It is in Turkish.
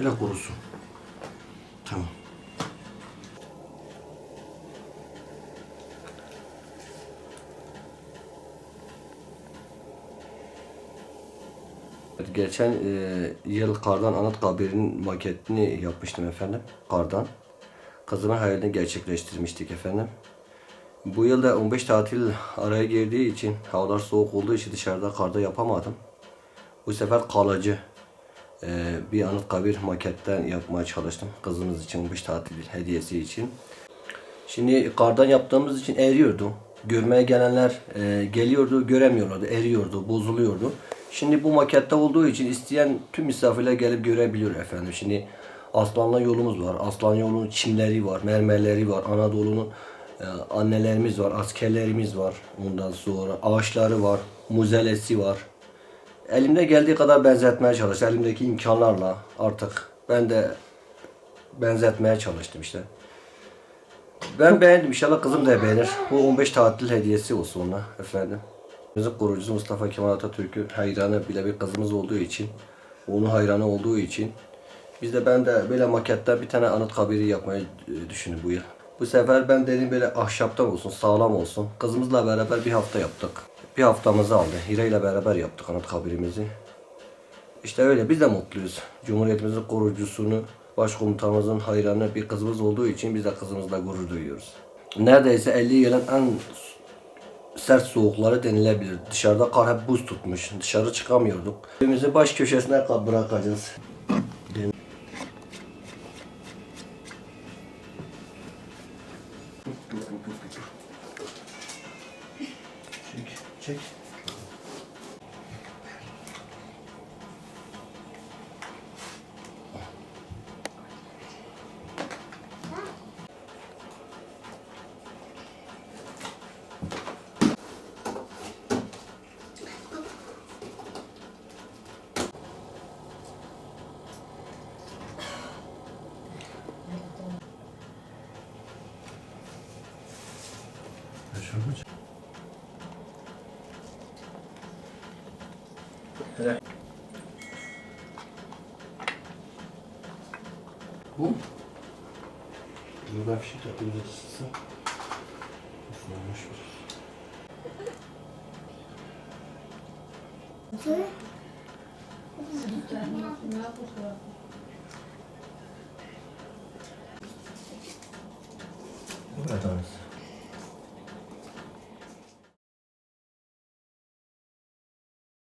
Biraz kurusun. Tamam. Geçen e, yıl Kardan Anıtkabir'in maketini yapmıştım efendim. Kardan. Kızımın hayalini gerçekleştirmiştik efendim. Bu yıl da 15 tatil araya girdiği için, havalar soğuk olduğu için dışarıda karda yapamadım. Bu sefer kalıcı e, bir Anıtkabir maketten yapmaya çalıştım. Kızımız için 15 tatil hediyesi için. Şimdi kardan yaptığımız için eriyordu. Görmeye gelenler e, geliyordu, göremiyorlardı, eriyordu, bozuluyordu. Şimdi bu makette olduğu için isteyen tüm misafirler gelip görebiliyor efendim. Şimdi Aslanlı yolumuz var. Aslan yolunun çimleri var, mermerleri var. Anadolu'nun e, annelerimiz var, askerlerimiz var. Ondan sonra ağaçları var, muzelesi var. Elimde geldiği kadar benzetmeye çalıştım. Elimdeki imkanlarla artık ben de benzetmeye çalıştım işte. Ben beğendim. İnşallah kızım da beğenir. Bu 15 tatil hediyesi olsun ona efendim. Müzik kurucusu Mustafa Kemal Atatürk'ü hayranı bile bir kızımız olduğu için, onun hayranı olduğu için biz de ben de böyle makette bir tane anıtkabiri yapmayı e, düşündüm bu yıl. Bu sefer ben dedim böyle ahşaptan olsun, sağlam olsun. Kızımızla beraber bir hafta yaptık. Bir haftamızı aldı. Hira ile beraber yaptık anıtkabirimizi. İşte öyle biz de mutluyuz. Cumhuriyetimizin kurucusunu, başkomutanımızın hayranı bir kızımız olduğu için biz de kızımızla gurur duyuyoruz. Neredeyse 50 yılın en sert soğukları denilebilir. Dışarıda kar hep buz tutmuş. Dışarı çıkamıyorduk. Evimizi baş köşesine bırakacağız. Çek, çek. Bu? Buradan fişi takıyoruz ısısı. Islanmış bir. Bu kadar tanesi.